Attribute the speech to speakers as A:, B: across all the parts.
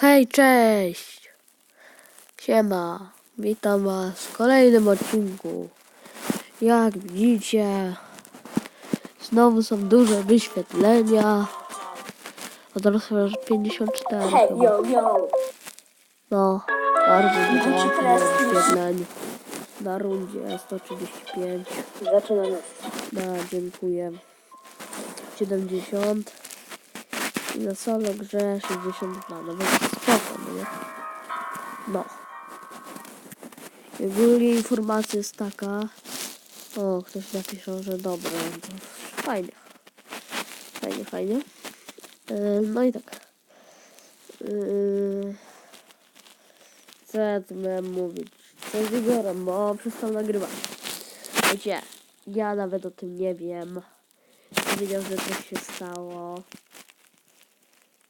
A: Hej, cześć! Siema, witam was w kolejnym odcinku. Jak widzicie, znowu są duże wyświetlenia. Od razu już 54
B: Hej, yo, yo.
A: No, bardzo dużo wyświetleń. Na rundzie 135.
B: Zaczynamy.
A: No, dziękuję. 70. Na solo grze 62. No więc spoko, no nie? No. I ogólnie informacja jest taka. O, ktoś napisał, że dobre. To fajnie. Fajnie, fajnie. Yy, no i tak. Yy, co ja tu miałem mówić? Co z Igorem, bo przestał nagrywać. Wiecie, ja nawet o tym nie wiem. Wiedział, że coś się stało.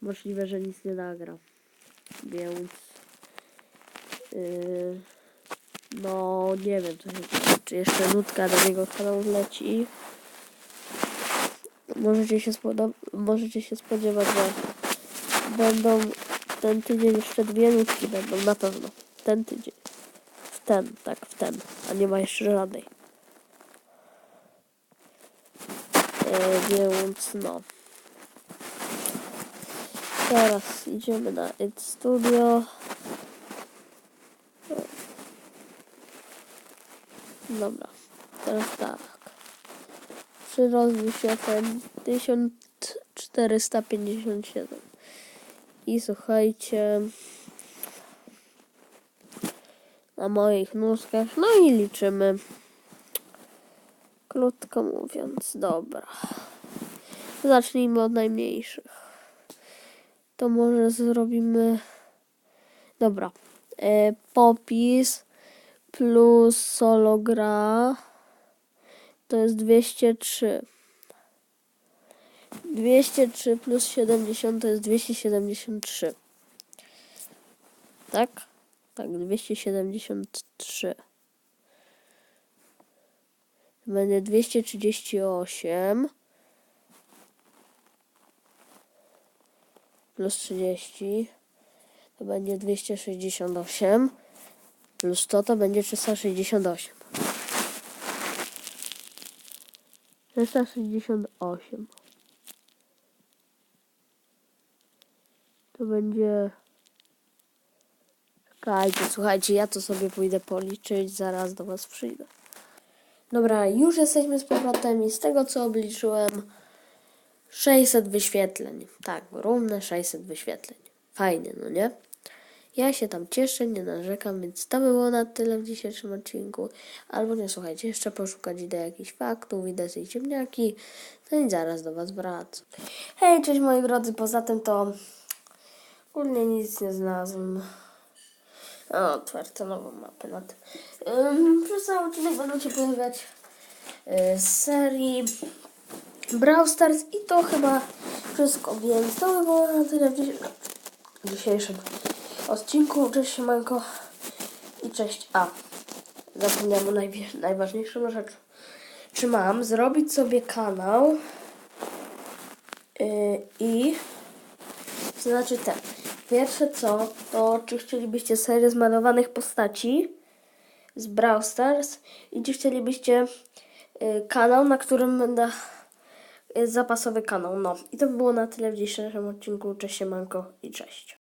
A: Możliwe, że nic nie nagra. Więc... Yy, no, nie wiem, co się dzieje. Czy jeszcze nutka do niego kanału leci. Możecie się, możecie się spodziewać, że będą ten tydzień jeszcze dwie nutki będą, na pewno. Ten tydzień. W ten, tak, w ten. A nie ma jeszcze żadnej. E, więc no. Teraz idziemy na It Studio. Dobra, teraz tak. Przyrost wyświetleń 1457. I słuchajcie, na moich nóżkach, no i liczymy. Krótko mówiąc, dobra. Zacznijmy od najmniejszych. To może zrobimy. Dobra. E, popis plus solo gra to jest 203. 203 plus 70 to jest 273. Tak? Tak, 273. To będzie 238 plus 30 to będzie 268 plus 100 to będzie 368. 368 to będzie Czekajcie, słuchajcie, ja to sobie pójdę policzyć, zaraz do Was przyjdę. Dobra, już jesteśmy z powrotem i z tego co obliczyłem 600 wyświetleń. Tak, równe 600 wyświetleń. Fajnie, no nie? Ja się tam cieszę, nie narzekam, więc to by było na tyle w dzisiejszym odcinku. Albo nie, słuchajcie, jeszcze poszukać idę jakichś faktów, idę z ciemniaki, no i zaraz do Was wracam. Hej, cześć moi drodzy, poza tym to ogólnie nic nie znalazłem. O, otwarte nową mapę na tym. Um, przez cały odcinek będą się pojawiać y, z serii Brawl Stars i to chyba wszystko, więc to by było na tyle w w dzisiejszym odcinku. Cześć Siemanko i cześć. A, zapomniałam o najważniejszą rzecz. Czy mam zrobić sobie kanał y, i to znaczy ten. Pierwsze co, to czy chcielibyście serię zmalowanych postaci z Brawl Stars i czy chcielibyście y, kanał, na którym będę zapasowy kanał. No i to by było na tyle w dzisiejszym odcinku. Cześć, siemanko i cześć.